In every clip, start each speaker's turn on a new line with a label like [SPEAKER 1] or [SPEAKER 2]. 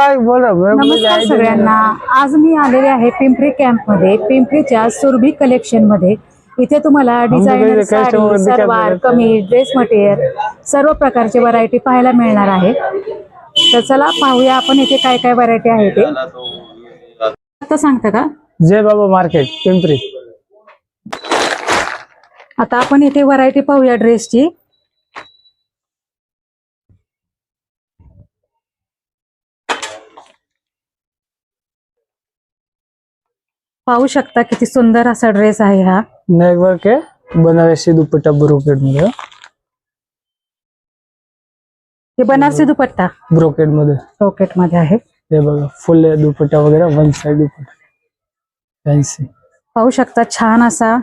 [SPEAKER 1] नमस्कार सगळ्यांना. आज मी आलेले आहे पिंपरी कॅम्पमध्ये पिंपरीच्या सुरभी कलेक्शनमध्ये इथे तुम्हाला डिझायनर साडी
[SPEAKER 2] दिसत
[SPEAKER 1] सलवार. कमीज ड्रेस मटेरियल सर्व प्रकारचे व्हरायटी पाहायला मिळणार आहे. तर चला पाहूया आपण इथे काय काय व्हरायटी आहे ते. आता सांगता का?
[SPEAKER 2] जय बाबा मार्केट पिंपरी.
[SPEAKER 1] आता आपण इथे व्हरायटी पाहूया ड्रेसची पाहू शकता किती सुंदर असा ड्रेस आहे हा.
[SPEAKER 2] वर्क आहे. बनारसी दुपट्टा ब्रोकेडमध्ये.
[SPEAKER 1] हे बनारसी दुपट्टा? ब्रोकेडमध्ये. रॉकेटमध्ये आहे.
[SPEAKER 2] हे बघा फुल दुपट्टा वगैरे वन साइड दुपट्टा. फॅन्सी
[SPEAKER 1] पाहू शकता छान असा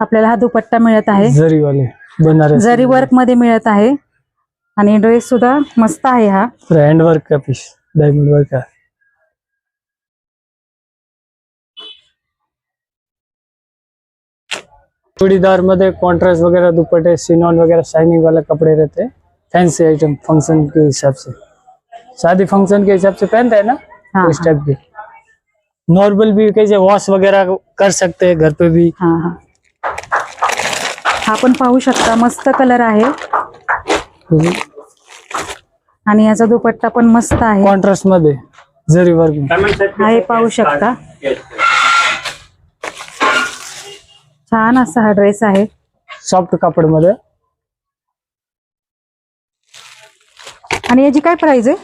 [SPEAKER 1] आपल्याला हा दुपट्टा मिळत आहे.
[SPEAKER 2] जरी वाले बनारसी.
[SPEAKER 1] जरी वर्कमध्ये मिळत आहे. आणि ड्रेस सुद्धा मस्त आहे हा.
[SPEAKER 2] हँड वर्क का पीस डायमंड वर्क का चूड़ीदारमध्ये कॉन्ट्रास्ट वगैरह दुपट्टे सिनॉन वगैरह शाइनिंग वाला कपड़े रहते. हैं फैंसी आइटम फंक्शन के हिसाब से. शादी फंक्शन के हिसाब से पहनते हैं ना?
[SPEAKER 1] हाँ,
[SPEAKER 2] उस टाइप के. नॉर्मल भी कैसे वॉश वगैरह कर सकते हैं घर पे भी.
[SPEAKER 1] हा हा. हा पण पाहू शकता मस्त कलर आहे. आणि याचा दुपट्टा पण मस्त आहे.
[SPEAKER 2] कॉन्ट्रास्टमध्ये जरी वर्क में
[SPEAKER 1] हा हे पाहू शकता. छान असा हा ड्रेस आहे.
[SPEAKER 2] सॉफ्ट कापडमध्ये
[SPEAKER 1] आणि याची काय प्राइस आहे?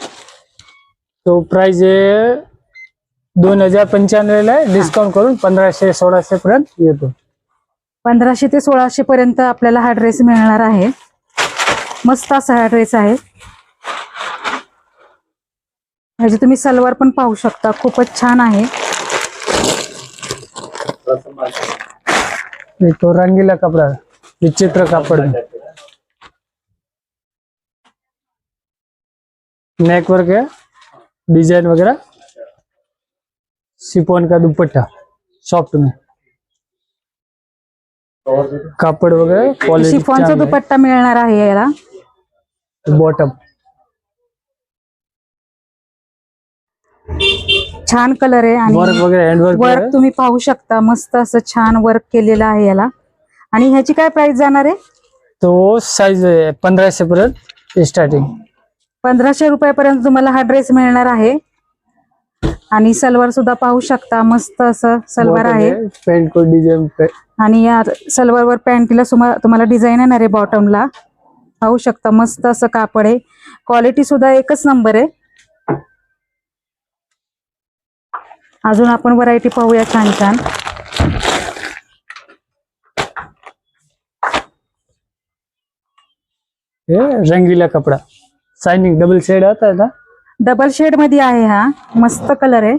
[SPEAKER 2] तो प्राइस आहे दोन हजार पंच्याण्णवला आहे. डिस्काउंट करून पंधराशे सोळाशे पर्यंत येतो.
[SPEAKER 1] पंधराशे ते सोळाशे पर्यंत आपल्याला हा ड्रेस मिळणार आहे. मस्त असा हा ड्रेस आहे. ह्याची तुम्ही सलवार पण पाहू शकता. खूपच छान आहे.
[SPEAKER 2] ये तो रंगीला कपड़ा विचित्र कापड़. नेक वर्क है डिजाइन वगैरह सिपोन का दुपट्टा. सॉफ्ट में. कापड़ वगैरह
[SPEAKER 1] शिफॉनचा दुपट्टा मिळणार आहे याला?
[SPEAKER 2] बॉटम
[SPEAKER 1] छान कलर आहे
[SPEAKER 2] वर्क
[SPEAKER 1] आणि
[SPEAKER 2] वर्क
[SPEAKER 1] तुम्ही पाहू शकता. मस्त असं छान वर्क केलेलं आहे याला. आणि ह्याची काय प्राइस जाणार आहे?
[SPEAKER 2] तो साइज पंधराशे पर्यंत स्टार्टिंग
[SPEAKER 1] पंधराशे रुपयापर्यंत तुम्हाला हा ड्रेस मिळणार आहे. आणि सलवार सुद्धा पाहू शकता. मस्त असं सलवार आहे.
[SPEAKER 2] पेंट को डिजाइन पे
[SPEAKER 1] आणि या सलवारवर पॅन्टीला सुमा- तुम्हाला डिझाईन येणार आहे बॉटमला पाहू शकता मस्त असं कापड आहे. क्वालिटी सुद्धा एकच नंबर आहे. अजून आपण व्हरायटी पाहूया छान छान.
[SPEAKER 2] ये रंगीला कपड़ा. शाइनिंग डबल शेड आता है ना
[SPEAKER 1] डबल शेडमध्ये आहे हा. मस्त कलर आहे.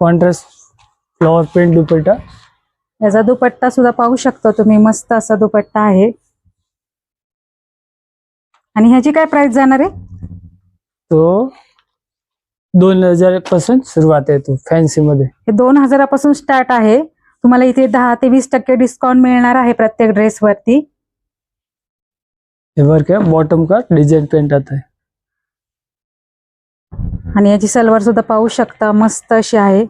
[SPEAKER 2] Contrast flower print dupatta.
[SPEAKER 1] याचा दुपट्टा सुद्धा पाहू शकता तुम्ही. मस्त असा दुपट्टा आहे. आणि ह्याची काय प्राइस जाणार आहे?
[SPEAKER 2] तो दोन हजारपासून सुरुवात आहे तो फॅन्सी मध्ये.
[SPEAKER 1] हे दोन हजारापासून स्टार्ट आहे. तुम्हाला इथे दहा ते वीस टक्के डिस्काउंट मिळणार आहे प्रत्येक
[SPEAKER 2] वर्क है बॉटम का डिजाइन पेंट आता है
[SPEAKER 1] आणि याची सलवार सुद्धा पाहू शकता मस्त अशी आहे.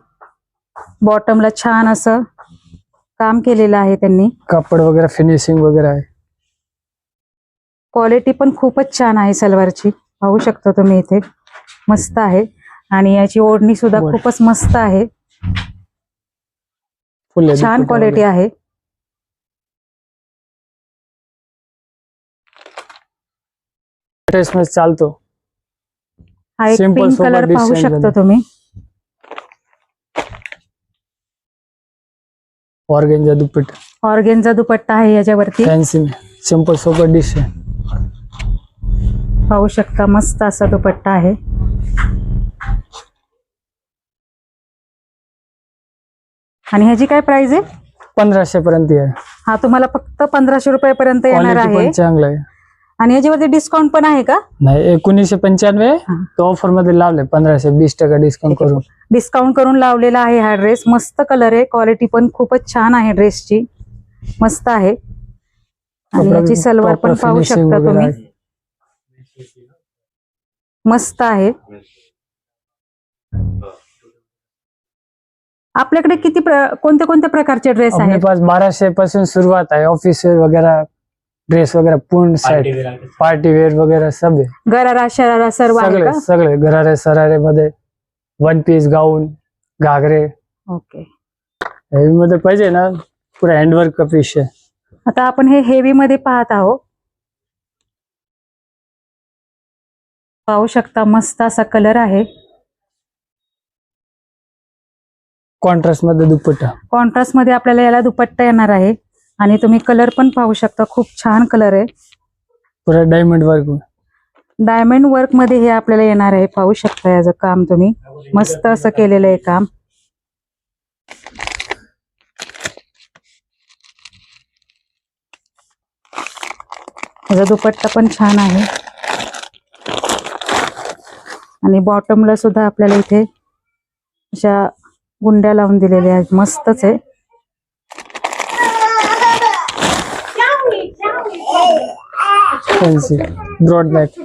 [SPEAKER 1] बॉटमला छान असं काम केलेलं आहे त्यांनी.
[SPEAKER 2] कापड वगैरह फिनिशिंग वगैरह है
[SPEAKER 1] क्वालिटी पण खूपच छान आहे सलवारची. पाहू शकता तुम्ही इथे. मस्त आहे. आणि याची ओढणी सुद्धा
[SPEAKER 2] बर.
[SPEAKER 1] खूपच मस्त आहे.
[SPEAKER 2] फुल है
[SPEAKER 1] छान क्वालिटी. आहे.
[SPEAKER 2] ड्रेस चालतो.
[SPEAKER 1] हा एक
[SPEAKER 2] Simple
[SPEAKER 1] पिंक
[SPEAKER 2] सोबत
[SPEAKER 1] कलर पाहू
[SPEAKER 2] design
[SPEAKER 1] शकता
[SPEAKER 2] झालं.
[SPEAKER 1] तुम्ही.
[SPEAKER 2] ऑर्गेंजा दुपट्टा.
[SPEAKER 1] ऑर्गेनचा दुपट्टा आहे याच्यावरती.
[SPEAKER 2] फैंसी सिंपल सोबर डिश है
[SPEAKER 1] पाहू शकता मस्त असा दुपट्टा आहे. आणि ह्याची काय प्राइस आहे?
[SPEAKER 2] पंधराशे पर्यंत आहे.
[SPEAKER 1] हा तुम्हाला फक्त पंधराशे रुपयापर्यंत येणार
[SPEAKER 2] क्वालिटी
[SPEAKER 1] आहे.
[SPEAKER 2] पण चांगलं आहे.
[SPEAKER 1] आणि याच्यावरती डिस्काउंट पण आहे का?
[SPEAKER 2] नाही एकोणीसशे पंच्याण्णव
[SPEAKER 1] हा.
[SPEAKER 2] तो ऑफरमध्ये लावले पंधराशे वीस टक्का डिस्काउंट करून.
[SPEAKER 1] डिस्काउंट करून लावलेला आहे हा ड्रेस मस्त कलर आहे. क्वालिटी पण खूपच छान आहे ड्रेसची मस्त आहे. आणि
[SPEAKER 2] कपडा
[SPEAKER 1] याची सलवार पण
[SPEAKER 2] proper
[SPEAKER 1] पाहू
[SPEAKER 2] finishing
[SPEAKER 1] शकता
[SPEAKER 2] वगैरे
[SPEAKER 1] तुम्ही.
[SPEAKER 2] आहे.
[SPEAKER 1] मस्त आहे. आपल्याकडे किती प्र- कोणत्या कोणत्या प्रकारचे ड्रेस
[SPEAKER 2] अपने
[SPEAKER 1] आहेत?
[SPEAKER 2] पास बारहपासून सुरुवात आहे. ऑफिस वेयर वगैरह ड्रेस वगैरह पूर्ण सेट पार्टी वेयर वगैरह सब आहे
[SPEAKER 1] गरारा शरारा सर्व आहे
[SPEAKER 2] सगळे
[SPEAKER 1] का?
[SPEAKER 2] सगळे. गरारे सरारे मध्ये वन पीस गाऊन घागरे.
[SPEAKER 1] ओके
[SPEAKER 2] हेवी मध्ये पाहिजे ना? पुरा हँडवर्क का पीस आहे.
[SPEAKER 1] आता आपण हे हेवी मध्ये पाहत आहोत. पाहू शकता मस्त असा कलर आहे.
[SPEAKER 2] कॉन्ट्रास्टमध्ये दुपट्टा.
[SPEAKER 1] कॉन्ट्रास्टमध्ये आपल्याला याला दुपट्टा येणार आहे. आणि तुम्ही कलर पण पाहू शकता. खूप छान कलर आहे.
[SPEAKER 2] पुरा डायमंड वर्क
[SPEAKER 1] डायमंड वर्कमध्ये हे आपल्याला येणार आहे. पाहू शकता याचं काम तुम्ही. मस्त असं केलेलं आहे काम. याचा दुपट्टा पण छान आहे. आणि बॉटमला सुद्धा आपल्याला इथे अशा गुंड्या लावून दिलेल्या आहेत. मस्तच आहे.
[SPEAKER 2] ब्रॉड बॅक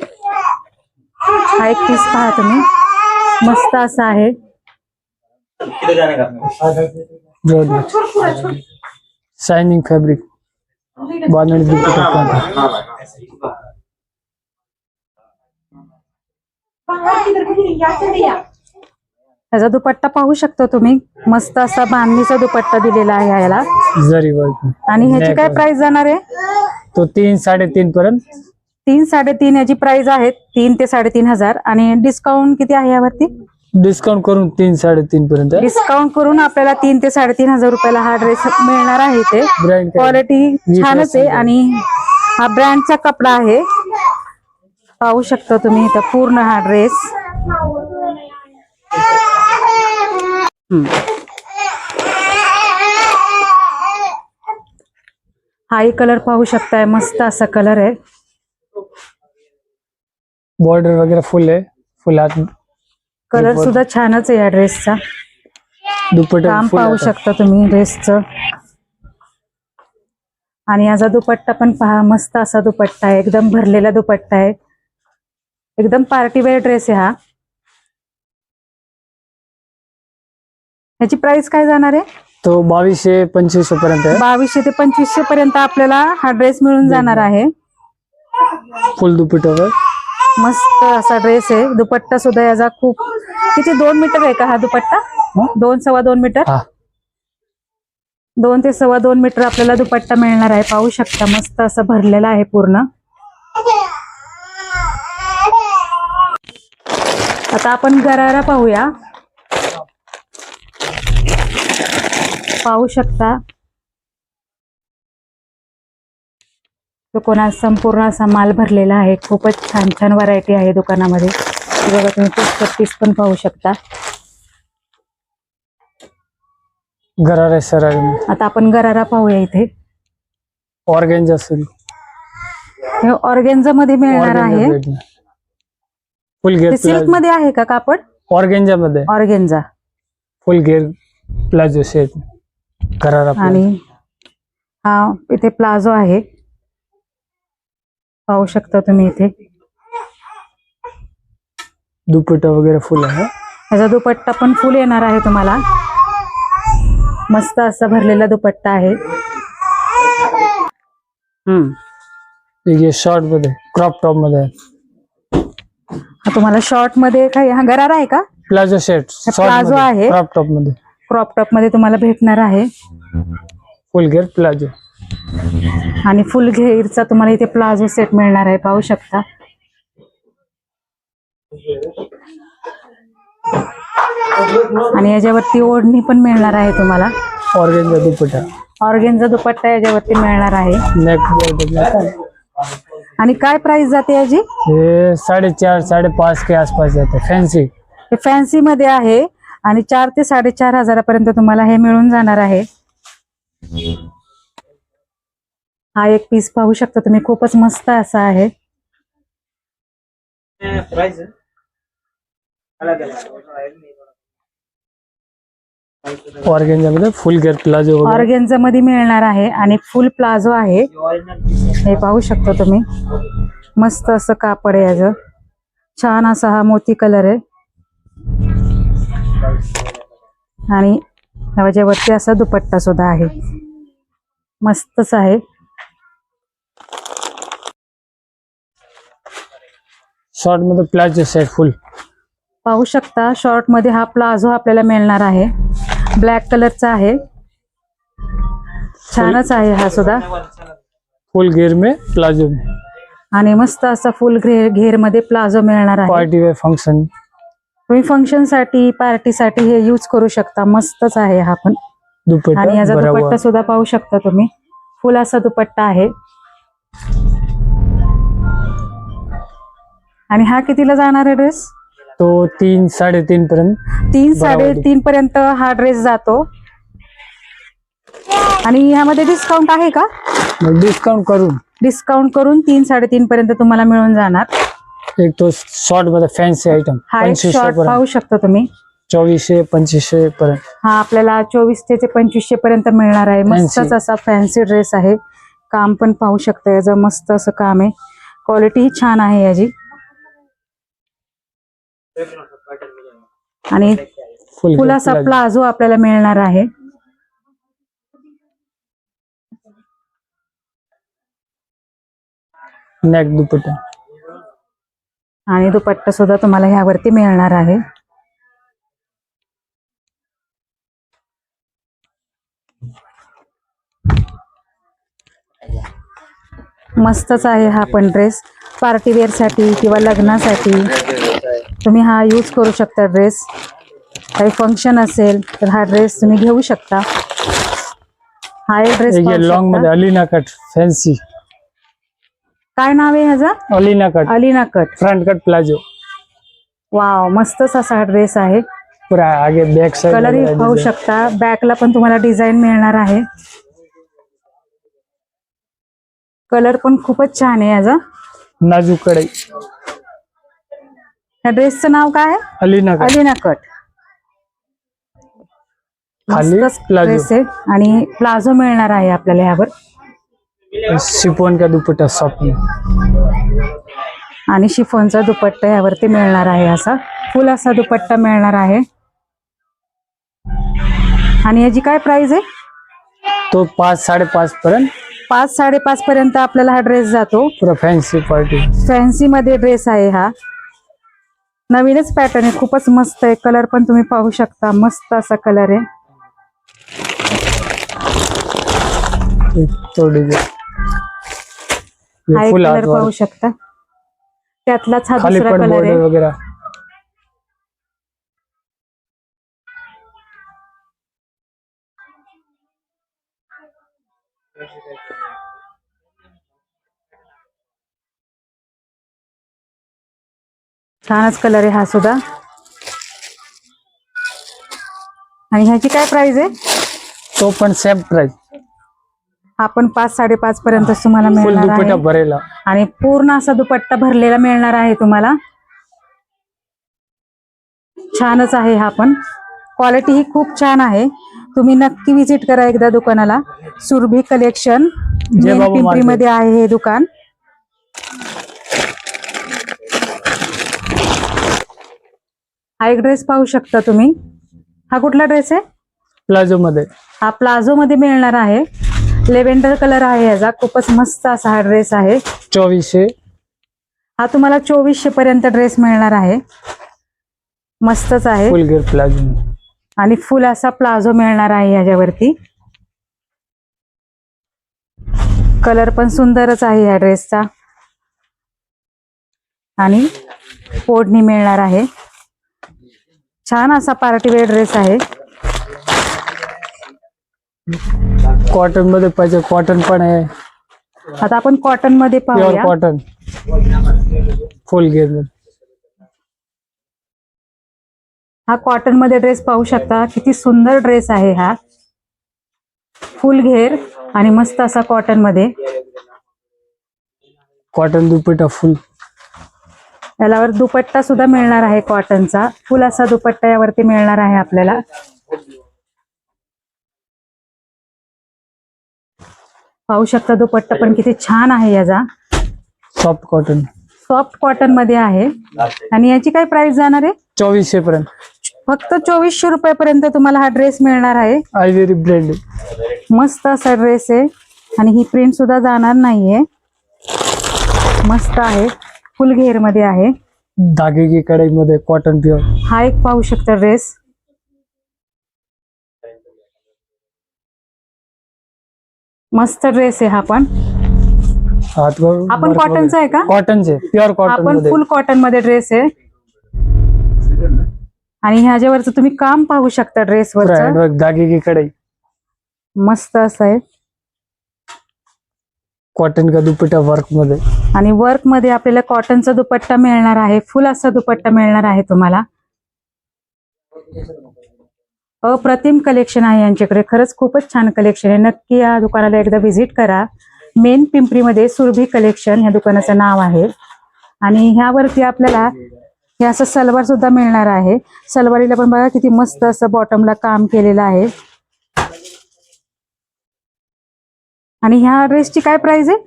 [SPEAKER 1] हा एक पीस पहा तुम्ही. मस्त असा आहे.
[SPEAKER 2] ब्रॉड बॅक शायनिंग फॅब्रिक बांधणी दुपट्टा पाहता
[SPEAKER 1] त्याचा दुपट्टा पाहू शकता तुम्ही. मस्त असा बांधणीचा दुपट्टा दिलेला आहे याला.
[SPEAKER 2] जरी वर्क
[SPEAKER 1] आणि ह्याची काय प्राइस जाणार आहे?
[SPEAKER 2] तो तीन साडेतीन पर्यंत.
[SPEAKER 1] तीन साडेतीन याची प्राइस आहे. तीन ते साडेतीन हजार. आणि डिस्काउंट किती आहे यावरती?
[SPEAKER 2] डिस्काउंट करून तीन साडेतीन पर्यंत.
[SPEAKER 1] डिस्काउंट करून आपल्याला तीन ते साडेतीन हजार रुपयाला हा ड्रेस मिळणार आहे ते क्वालिटी छानच आहे. आणि हा ब्रँडचा कपडा आहे. पाहू शकता तुम्ही इथं पूर्ण हा ड्रेस हाही कलर पाहू शकताय. मस्त असा कलर आहे.
[SPEAKER 2] बॉर्डर वगैरह फुल आहे. फुल हात
[SPEAKER 1] कलर सुद्धा छानच आहे या ड्रेसचा
[SPEAKER 2] दुपट्टा
[SPEAKER 1] काम पाहू शकता तुम्ही ड्रेसचं आणि याचा दुपट्टा पण पहा. मस्त असा दुपट्टा आहे. एकदम भरलेला दुपट्टा आहे. एकदम पार्टीवेअर ड्रेस आहे हा. याची प्राइस काय जाणार आहे?
[SPEAKER 2] तो बावीसशे पंचवीसशे पर्यंत आहे.
[SPEAKER 1] बावीसशे ते पंचवीसशे पर्यंत आपल्याला हा ड्रेस मिळून जाणार आहे.
[SPEAKER 2] फुल दुपट्टावर.
[SPEAKER 1] मस्त असा ड्रेस आहे. दुपट्टा सुद्धा याचा खूप किती दोन मीटर आहे का हा दुपट्टा? दोन सव्वा दोन मीटर
[SPEAKER 2] हा.
[SPEAKER 1] दोन ते सव्वा दोन मीटर आपल्याला दुपट्टा मिळणार आहे. पाहू शकता मस्त असं भरलेला आहे पूर्ण. आता आपण गरारा पाहूया. पाहू शकता. दुकानात संपूर्ण असा माल भरलेला आहे. खूपच छान छान व्हरायटी आहे दुकानामध्ये. बघा तुम्ही पुस्तक पीस पण पाहू शकता.
[SPEAKER 2] गरारे सरारे
[SPEAKER 1] आता आपण गरारा पाहूया इथे.
[SPEAKER 2] ऑर्गेंज असेल.
[SPEAKER 1] हे ऑर्गेन्झा मध्ये मिळणार आहे.
[SPEAKER 2] फुल घेर
[SPEAKER 1] सिल्कमध्ये आहे का कापड?
[SPEAKER 2] ऑर्गेंजा. मध्ये
[SPEAKER 1] ऑर्गेन्झा
[SPEAKER 2] फुल घेर प्लाझो सेट. गरारा
[SPEAKER 1] आणि हा इथे प्लाझो आहे. पाहू शकता तुम्ही इथे.
[SPEAKER 2] दुपट्टा वगैरे फुल आहे.
[SPEAKER 1] ह्याचा दुपट्टा पण फुल येणार आहे तुम्हाला. मस्त असा भरलेला दुपट्टा आहे. हम्म.
[SPEAKER 2] एक हे शॉर्टमध्ये क्रॉप टॉपमध्ये
[SPEAKER 1] हा तुम्हाला शॉर्टमध्ये काय हा गरारा आहे का?
[SPEAKER 2] प्लाझो सेट
[SPEAKER 1] प्लाझो आहे.
[SPEAKER 2] क्रॉप टॉपमध्ये.
[SPEAKER 1] क्रॉप टॉपमध्ये तुम्हाला भेटणार आहे.
[SPEAKER 2] फुल घेर प्लाझो.
[SPEAKER 1] आणि फुल घेरचा तुम्हाला इथे प्लाझो सेट मिळणार आहे पाहू शकता. आणि याच्यावरती ओढणी पण मिळणार आहे तुम्हाला.
[SPEAKER 2] ऑर्गेंजा दुपट्टा.
[SPEAKER 1] ऑर्गेनचा दुपट्टा याच्यावरती मिळणार आहे.
[SPEAKER 2] नेक
[SPEAKER 1] आणि काय प्राइस जाते याची?
[SPEAKER 2] हे साडेचार साडेपाच के आसपास जाते. फॅन्सी
[SPEAKER 1] हे फॅन्सी मध्ये आहे. आणि चार ते साडेचार हजारापर्यंत तुम्हाला हे मिळून जाणार आहे. हा एक पीस पाहू शकता तुम्ही खूपच मस्त असा आहे.
[SPEAKER 2] ऑर्गेंजा मध्ये फुल घेर प्लाझो वगैरे?
[SPEAKER 1] ऑर्गेन्झा मध्ये मिळणार आहे आणि फुल प्लाझो आहे. हे पाहू शकता तुम्ही. मस्त असं कापड आहे याचं. छान असा हा मोती कलर आहे. आणि ह्याच्यावरती असा दुपट्टा सुद्धा आहे. मस्तच आहे.
[SPEAKER 2] शॉर्टमध्ये प्लाझो सेट फुल
[SPEAKER 1] पाहू शकता शॉर्टमध्ये हा प्लाझो आपल्याला मिळणार आहे. ब्लॅक कलरचा आहे. छानच आहे हा सुद्धा.
[SPEAKER 2] फुल घेर में प्लाझो में.
[SPEAKER 1] आणि मस्त असा फुल घेर घेरमध्ये प्लाझो मिळणार आहे.
[SPEAKER 2] पार्टी वेयर फंक्शन
[SPEAKER 1] तुम्ही फंक्शनसाठी पार्टीसाठी हे यूज करू शकता. मस्तच आहे हा पण. आणि
[SPEAKER 2] दुपट्टा
[SPEAKER 1] याचा दुपट्टा सुद्धा पाहू शकता तुम्ही. फुल असा दुपट्टा आहे. आणि हा कितीला जाणार आहे ड्रेस
[SPEAKER 2] तो तीन साडेतीन पर्यंत
[SPEAKER 1] तीन
[SPEAKER 2] बरोबर.
[SPEAKER 1] साडेतीन पर्यंत हा ड्रेस जातो. आणि ह्यामध्ये डिस्काउंट आहे का?
[SPEAKER 2] मग डिस्काउंट करून.
[SPEAKER 1] डिस्काउंट करून तीन साडेतीन पर्यंत तुम्हाला मिळून जाणार.
[SPEAKER 2] एक तो शॉर्टमध्ये फॅन्सी आयटम
[SPEAKER 1] हा एक शॉर्ट पाहू शकता तुम्ही.
[SPEAKER 2] चोवीसशे पंचवीसशे पर्यंत.
[SPEAKER 1] हा आपल्याला चोवीस ते पंचवीसशे पर्यंत मिळणार आहे. मस्तच असा फॅन्सी ड्रेस आहे. काम पण पाहू शकता याचं मस्त असं काम आहे. क्वालिटी छान आहे याची. आणि
[SPEAKER 2] फुल
[SPEAKER 1] असा प्लाझो आपल्याला मिळणार आहे.
[SPEAKER 2] नेक दुपट्टा.
[SPEAKER 1] आणि दुपट्टा सुद्धा तुम्हाला ह्यावरती मिळणार आहे. मस्तच आहे हा पण ड्रेस साठी किंवा लग्नासाठी तुम्ही हा यूज़ करू शकता ड्रेस काही फ़ंक्शन असेल तर हा ड्रेस तुम्ही घेऊ शकता. हा एक ड्रेस
[SPEAKER 2] लॉंग मध्ये अलिना कट फॅन्सी
[SPEAKER 1] काय नाव आहे ह्याचं?
[SPEAKER 2] Alina cut.
[SPEAKER 1] Alina cut.
[SPEAKER 2] Front cut palazzo
[SPEAKER 1] wow मस्तच असा ड्रेस आहे.
[SPEAKER 2] पुरा आगे बॅक
[SPEAKER 1] कलरही पाहू शकता. बॅकला पण तुम्हाला डिझाईन मिळणार आहे. कलर पण खूपच छान आहे याचा.
[SPEAKER 2] नाजूक कढई.
[SPEAKER 1] या ड्रेसचं नाव काय आहे?
[SPEAKER 2] Alina cut.
[SPEAKER 1] Alina cut.
[SPEAKER 2] खाली
[SPEAKER 1] मस्तच
[SPEAKER 2] प्लाझो
[SPEAKER 1] ड्रेस आहे. आणि प्लाझो मिळणार आहे आपल्याला ह्यावर.
[SPEAKER 2] शिफोन का दुपट्टा सॉफ्ट
[SPEAKER 1] आणि शिफॉनचा दुपट्टा यावरती मिळणार आहे असा. फुल असा दुपट्टा मिळणार आहे. आणि याची काय प्राइस आहे?
[SPEAKER 2] तो पाच साडेपाच पर्यंत
[SPEAKER 1] पाच साडेपाच पर्यंत आपल्याला हा ड्रेस जातो.
[SPEAKER 2] फॅन्सी पार्टी
[SPEAKER 1] फॅन्सी मध्ये ड्रेस आहे हा. नवीनच पॅटर्न आहे. खूपच मस्त आहे. कलर पण तुम्ही पाहू शकता. मस्त असा कलर आहे. हा एक
[SPEAKER 2] फुल
[SPEAKER 1] कलर पाहू शकता. त्यातलाच हा दुसरा कलर आहे.
[SPEAKER 2] वगैरह
[SPEAKER 1] छानच कलर आहे हा सुद्धा. आणि ह्याची काय प्राइस आहे?
[SPEAKER 2] तो पण सेम प्राइस
[SPEAKER 1] हा पण पाच साडेपाच पर्यंत तुम्हाला मिळणार
[SPEAKER 2] दुपट्टा
[SPEAKER 1] आहे.
[SPEAKER 2] भरेला.
[SPEAKER 1] आणि पूर्ण असा दुपट्टा भरलेला मिळणार आहे तुम्हाला. छानच आहे हा पण. क्वालिटी ही खूप छान आहे. तुम्ही नक्की विजिट करा एकदा दुकानाला. सुरभी कलेक्शन
[SPEAKER 2] जय बाबा
[SPEAKER 1] पिंपरी. मध्ये आहे हे दुकान. हा एक ड्रेस पाहू शकता तुम्ही. हा कुठला ड्रेस आहे?
[SPEAKER 2] प्लाझो मध्ये
[SPEAKER 1] हा प्लाझो मध्ये मिळणार आहे. लेव्हेंडर कलर आहे याचा. खूपच मस्त असा हा ड्रेस आहे.
[SPEAKER 2] चोवीसशे.
[SPEAKER 1] हा तुम्हाला चोवीसशे पर्यंत ड्रेस मिळणार आहे. मस्तच आहे.
[SPEAKER 2] Full palazzo.
[SPEAKER 1] आणि फुल असा प्लाझो मिळणार आहे याच्यावरती. कलर पण सुंदरच आहे या ड्रेसचा. आणि ओढणी मिळणार आहे. छान असा पार्टीवेअर ड्रेस आहे.
[SPEAKER 2] कॉटनमध्ये पाहिजे कॉटन पण आहे.
[SPEAKER 1] आता आपण कॉटनमध्ये
[SPEAKER 2] प्युअर
[SPEAKER 1] पाहूया.
[SPEAKER 2] कॉटन फुल घेरमध्ये
[SPEAKER 1] हा कॉटनमध्ये ड्रेस पाहू शकता. किती सुंदर ड्रेस आहे हा. फुल घेर आणि मस्त असा कॉटनमध्ये.
[SPEAKER 2] कॉटन दुपट्टा फुल
[SPEAKER 1] याच्यावर दुपट्टा सुद्धा मिळणार आहे कॉटनचा फुल असा दुपट्टा यावरती मिळणार आहे आपल्याला. पाहू शकता दुपट्टा पण किती छान आहे याचा.
[SPEAKER 2] सॉफ्ट कॉटन
[SPEAKER 1] सॉफ्ट कॉटनमध्ये आहे. आणि याची काय प्राइस जाणार आहे?
[SPEAKER 2] चोवीसशे पर्यंत.
[SPEAKER 1] फक्त चोवीसशे रुपयापर्यंत तुम्हाला हा ड्रेस मिळणार आहे.
[SPEAKER 2] आयवेरी ब्लेंड
[SPEAKER 1] मस्त असा ड्रेस आहे. आणि ही प्रिंट सुद्धा जाणार नाहीये. मस्त आहे. फुल घेरमध्ये आहे.
[SPEAKER 2] धागे की कढाई मध्ये कॉटन प्युअर
[SPEAKER 1] हा एक पाहू शकता ड्रेस मस्त ड्रेस आहे हा पण. आपण कॉटनचा आहे का?
[SPEAKER 2] कॉटनचे प्युअर कॉटन
[SPEAKER 1] पण
[SPEAKER 2] मध्ये
[SPEAKER 1] फुल कॉटनमध्ये ड्रेस आहे. आणि ह्याच्यावरचं तुम्ही काम पाहू शकता
[SPEAKER 2] धागे की कढाई
[SPEAKER 1] मस्त असं आहे.
[SPEAKER 2] कॉटन का दुपट्टा वर्कमध्ये
[SPEAKER 1] आणि वर्कमध्ये आपल्याला कॉटनचा दुपट्टा मिळणार आहे. फुल असा दुपट्टा मिळणार आहे तुम्हाला. अप्रतिम कलेक्शन आहे यांच्याकडे. खरंच खूपच छान कलेक्शन आहे. नक्की या दुकानाला एकदा व्हिजिट करा. मेन पिंपरीमध्ये सुरभी कलेक्शन ह्या दुकानाचं नाव आहे. आणि ह्यावरती आपल्याला हे असं सलवार सुद्धा मिळणार आहे. सलवारीला पण बघा किती मस्त असं बॉटमला काम केलेलं आहे. आणि ह्या ड्रेसची काय प्राइस आहे?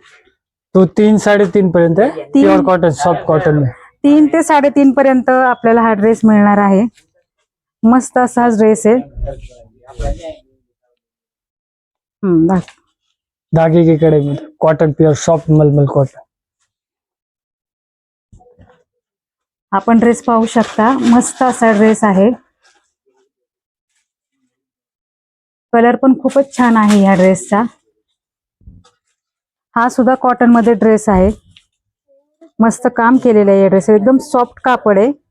[SPEAKER 2] तो तीन साडेतीन पर्यंत
[SPEAKER 1] तीन-
[SPEAKER 2] प्युअर कॉटन सॉफ्ट कॉटन
[SPEAKER 1] तीन ते साडेतीन पर्यंत आपल्याला हा ड्रेस मिळणार आहे. मस्त असा ड्रेस आहे. हम्म, दाख-
[SPEAKER 2] कॉटन प्युअर सॉफ्ट मलमल कॉटन
[SPEAKER 1] आपण ड्रेस पाहू शकता. मस्त असा ड्रेस आहे. कलर पण खूपच छान आहे ह्या ड्रेसचा हा सुद्धा कॉटनमध्ये ड्रेस आहे. मस्त काम केलेलं आहे या ड्रेस एकदम सॉफ्ट कापड आहे.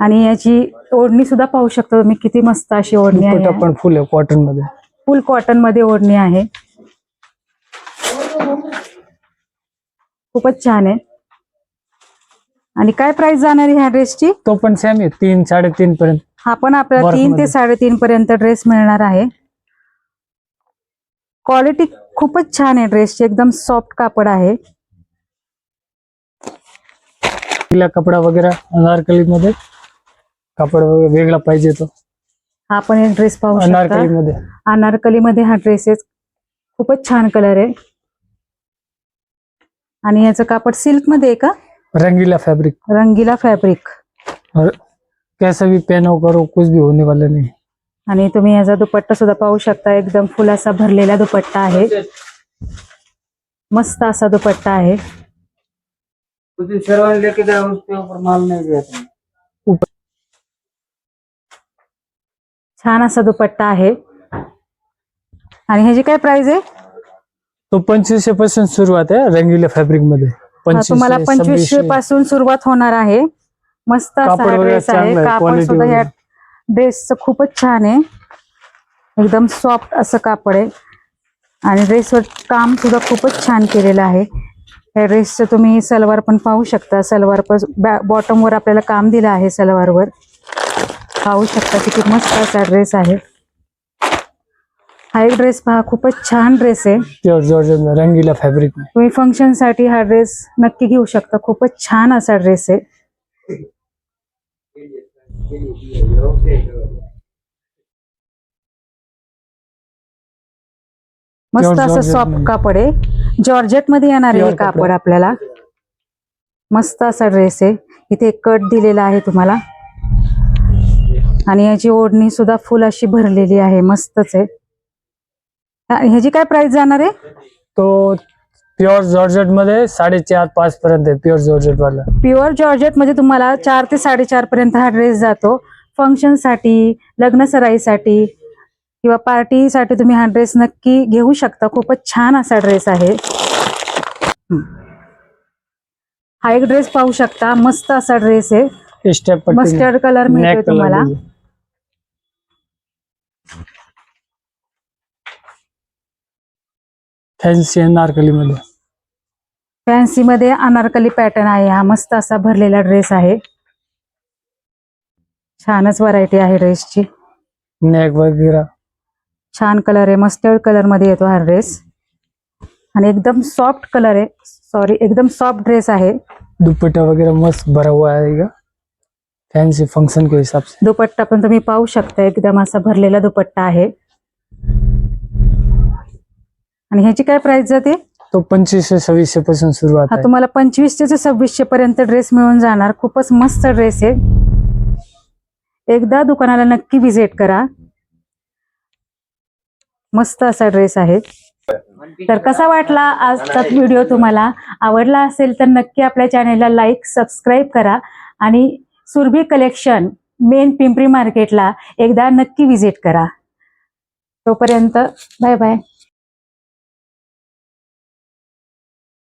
[SPEAKER 1] आणि याची ओढणी सुद्धा पाहू शकता तुम्ही किती मस्त अशी ओढणी आहे.
[SPEAKER 2] पण फुल कॉटनमध्ये.
[SPEAKER 1] फुल कॉटनमध्ये ओढणी आहे. खूपच छान आहे. आणि काय प्राइस जाणार ह्या ड्रेसची
[SPEAKER 2] तो पण सेम आहे तीन साडेतीन पर्यंत.
[SPEAKER 1] हा पण आपल्याला तीन ते. साडेतीन पर्यंत ड्रेस मिळणार आहे. क्वालिटी खूपच छान आहे ड्रेसची एकदम सॉफ्ट कापड आहे.
[SPEAKER 2] तिला कपडा वगैरे अनारकली मध्ये कापड वगैरे वेगळा पाहिजे तो.
[SPEAKER 1] हा पण एक ड्रेस पाहू
[SPEAKER 2] अनारकली
[SPEAKER 1] शकता.
[SPEAKER 2] मध्ये
[SPEAKER 1] अनारकली मध्ये हा ड्रेस आहे खूपच छान कलर आहे. आणि याचं कापड सिल्कमध्ये आहे का?
[SPEAKER 2] रंगीला फैब्रिक
[SPEAKER 1] रंगीला फॅब्रिक
[SPEAKER 2] और कैसा भी पहनो करो कुछ भी होने वाला नहीं.
[SPEAKER 1] आणि तुम्ही याचा दुपट्टा सुद्धा पाहू शकता. एकदम फुल असा भरलेला दुपट्टा आहे. मस्त असा दुपट्टा आहे.
[SPEAKER 2] शेरवानी लेके जाओ उसके ऊपर माल नहीं गया
[SPEAKER 1] छान असा दुपट्टा आहे. आणि ह्याची काय प्राइस आहे?
[SPEAKER 2] तो पंचवीसशे पासून सुरुवात आहे रंगीला फॅब्रिकमध्ये.
[SPEAKER 1] हा, तुम्हाला
[SPEAKER 2] 2500,
[SPEAKER 1] पंचवीसशे
[SPEAKER 2] 2600.
[SPEAKER 1] पासून सुरुवात होणार आहे. मस्त असा हा
[SPEAKER 2] वगैरे
[SPEAKER 1] ड्रेस आहे.
[SPEAKER 2] चांगलं आहे,
[SPEAKER 1] कापड
[SPEAKER 2] quality
[SPEAKER 1] सुद्धा
[SPEAKER 2] वगैरे.
[SPEAKER 1] ड्रेसचं खूपच छान आहे. एकदम सॉफ्ट असं कापड आहे. आणि ड्रेसवर काम सुद्धा खूपच छान केलेलं आहे. या ड्रेसचं तुम्ही सलवार पण पाहू शकता. सलवार पण बॉटमवर आपल्याला काम दिलं आहे सलवारवर. पाहू शकता. किती मस्त असा ड्रेस आहे. हा एक ड्रेस पहा खूपच छान ड्रेस आहे.
[SPEAKER 2] रंगीला फैब्रिक
[SPEAKER 1] तुम्ही फंक्शनसाठी हा ड्रेस नक्की घेऊ शकता. खूपच छान असा ड्रेस आहे. मस्त असं सॉफ्ट. कापड आहे. जॉर्जेटमध्ये येणार आहे
[SPEAKER 2] कपडा.
[SPEAKER 1] आपल्याला. मस्त असा ड्रेस आहे. इथे कट दिलेला आहे तुम्हाला. आणि याची ओढणी सुद्धा फुल अशी भरलेली आहे मस्तच आहे. ह्याची काय प्राइस जाणार आहे?
[SPEAKER 2] तो प्योर जॉर्जेटमध्ये साडेचार पाच पर्यंत आहे प्योर जॉर्जेट वाला.
[SPEAKER 1] प्युअर जॉर्जेटमध्ये तुम्हाला चार ते साडेचार पर्यंत हा ड्रेस जातो. फंक्शनसाठी लग्न सराईसाठी किंवा पार्टीसाठी तुम्ही हा ड्रेस नक्की घेऊ शकता. खूपच छान असा ड्रेस आहे. हा एक ड्रेस पाहू शकता. मस्त असा ड्रेस आहे. मस्टर्ड कलर मिळतोय तुम्हाला.
[SPEAKER 2] फॅन्सी अनारकली मध्ये
[SPEAKER 1] फॅन्सी मध्ये अनारकली पॅटर्न आहे. हा मस्त असा भरलेला ड्रेस आहे. छानच व्हरायटी आहे ड्रेसची
[SPEAKER 2] नेक वगैरह
[SPEAKER 1] छान कलर आहे. मस्टर्ड कलरमध्ये येतो हा ड्रेस आणि एकदम सॉफ्ट कलर आहे. सॉरी एकदम सॉफ्ट ड्रेस आहे.
[SPEAKER 2] दुपट्टा वगैरह मस्त भरा हुआ आएगा फैंसी फंक्शन के हिसाब से.
[SPEAKER 1] दुपट्टा पण तुम्ही पाहू शकता. एकदम असा भरलेला दुपट्टा आहे. आणि ह्याची काय प्राइस जाते?
[SPEAKER 2] तो पंचवीसशे सव्वीसशे पासून सुरुवात
[SPEAKER 1] हा
[SPEAKER 2] आहे.
[SPEAKER 1] तुम्हाला पंचवीसशे ते सव्वीसशे पर्यंत ड्रेस मिळून जाणार. खूपच मस्त ड्रेस आहे. एकदा दुकानाला नक्की व्हिजिट करा. मस्त असा ड्रेस आहे. तर कसा वाटला आजचा व्हिडिओ तुम्हाला? आवडला असेल तर नक्की आपल्या चॅनेलला लाईक सबस्क्राईब करा. आणि सुरभी कलेक्शन मेन पिंपरी मार्केटला एकदा नक्की व्हिजिट करा. तोपर्यंत बाय बाय